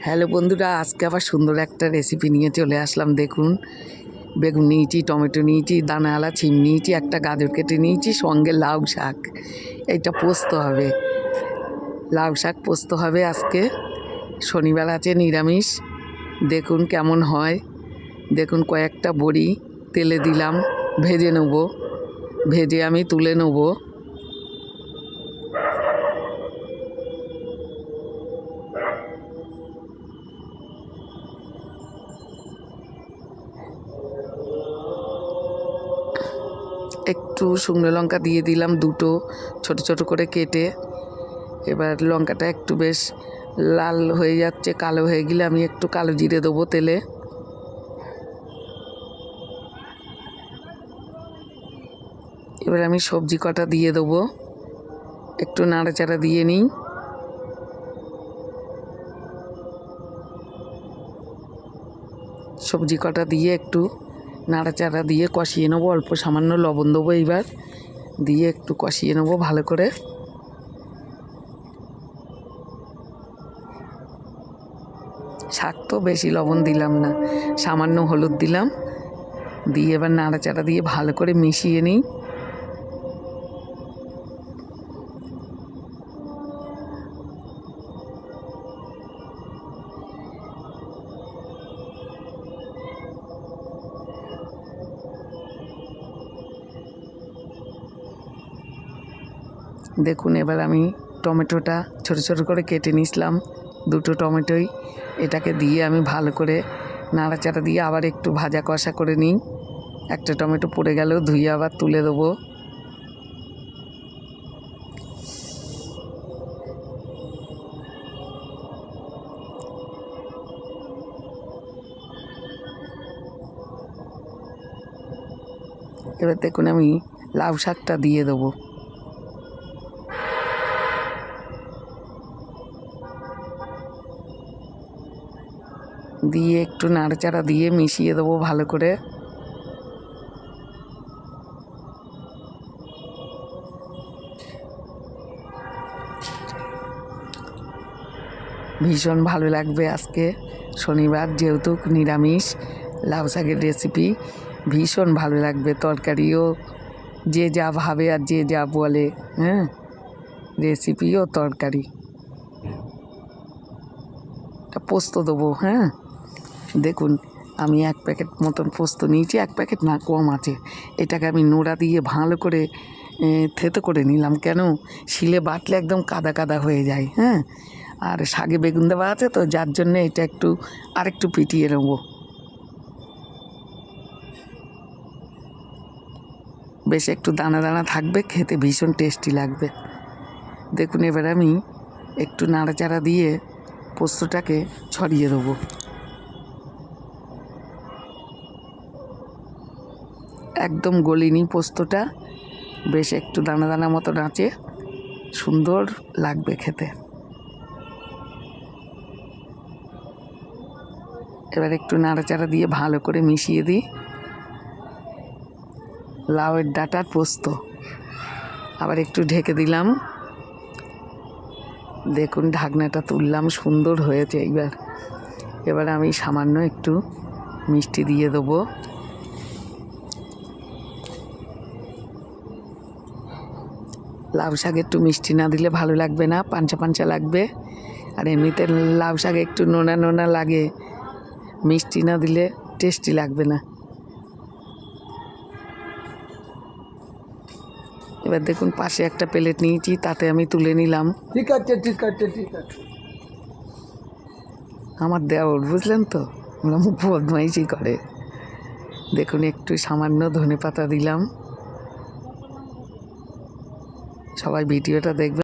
Hello বন্ধুরা, আজকে আবার সুন্দর একটা রেসিপি নিয়ে চলে আসলাম। দেখুন, বেগুন নিয়েছি, টমেটো নিয়েছি দানাওয়ালা ছিম নিয়েছি, একটা গাজর কেটে নিয়েছি, সঙ্গে লাউ শাক। এইটা পোস্ত হবে। লাউ শাক পোস্ত হবে আজকে। শনিবার আছে, নিরামিষ। দেখুন কেমন হয়। দেখুন কয়েকটা বড়ি, তেলে দিলাম, ভেজে নেব। ভেজে আমি তুলে নেব। একটু শুকনো লঙ্কা দিয়ে দিলাম দুটো, ছোট ছোট করে কেটে। এবার লঙ্কাটা একটু বেশ লাল হয়ে যাচ্ছে, কালো হয়ে গেলে আমি একটু কালো জিরে দেবো তেলে। এবার আমি সবজি কটা দিয়ে দেবো, একটু নাড়াচাড়া দিয়ে নিই। সবজি কটা দিয়ে একটু নাড়াচাড়া দিয়ে কষিয়ে নেব, অল্প সামান্য লবণ দেবো এইবার। দিয়ে একটু কষিয়ে নেব ভালো করে। শাক তো বেশি, লবণ দিলাম না। সামান্য হলুদ দিলাম। দিয়ে এবার নাড়াচাড়া দিয়ে ভালো করে মিশিয়ে নিই। দেখুন, এবার আমি টমেটোটা ছোট ছোট করে কেটে নিয়েছিলাম। দুটো টমেটোই এটাকে দিয়ে আমি ভালো করে নাড়াচাড়া দিয়ে আবার একটু ভাজা কষা করে নিই। একটা টমেটো পড়ে গেলেও ধুয়ে আবার তুলে দেবো। এবার দেখুন, আমি লাউ শাকটা দিয়ে দেবো। দিয়ে একটু নাড়াচাড়া দিয়ে মিশিয়ে দেবো ভালো করে। ভীষণ ভালো লাগবে আজকে শনিবার, যেহেতু নিরামিষ, লাউ শাকের রেসিপি ভীষণ ভালো লাগবে তরকারিও। যে যা ভাবে আর যে যা বলে হ্যাঁ? রেসিপিও তরকারি। পোস্ত দেবো হ্যাঁ? দেখুন, আমি এক প্যাকেট মতন পোস্ত নিয়েছি, এক প্যাকেট না, কম আছে। এটাকে আমি নোড়া দিয়ে ভালো করে থেতো করে নিলাম। কেন? শিলে বাটলে একদম কাদা কাদা হয়ে যায় হ্যাঁ? আর শাকে বেগুন দেওয়া আছে তো, যার জন্যে এটা একটু, আরেকটু পিটিয়ে নেব। বেশ, একটু দানা দানা থাকবে, খেতে ভীষণ টেস্টি লাগবে। দেখুন, এবার আমি একটু নাড়াচাড়া দিয়ে পোস্তটাকে ছড়িয়ে দেবো। একদম গলিনি পোস্তটা। বেশ একটু দানা দানা মতো নাচে। সুন্দর লাগবে খেতে। এবার একটু নাড়াচাড়া দিয়ে ভালো করে মিশিয়ে দিই। লাউয়ের ডাটার পোস্ত। আবার একটু ঢেকে দিলাম। দেখুন, ঢাকনাটা তুললাম, সুন্দর হয়েছে এইবার। এবার আমি সামান্য একটু মিষ্টি দিয়ে দেবো। লাউ শাক একটু মিষ্টি না দিলে ভালো লাগবে না পাঞ্চা পাঞ্চা লাগবে। আর এমনিতে লাউ শাক একটু নোনা নোনা লাগে মিষ্টি না দিলে টেস্টি লাগবে না। এবার দেখুন পাশে একটা প্লেট নিয়েছি তাতে আমি তুলে নিলাম। ঠিক আছে ঠিক আছে ঠিক আছে। আমার দেওর বুঝলেন তো? ওরা মুখ বদমাইশি করে। দেখুন একটু সামান্য ধনে পাতা দিলাম। সবাই ভিডিওটা দেখবে।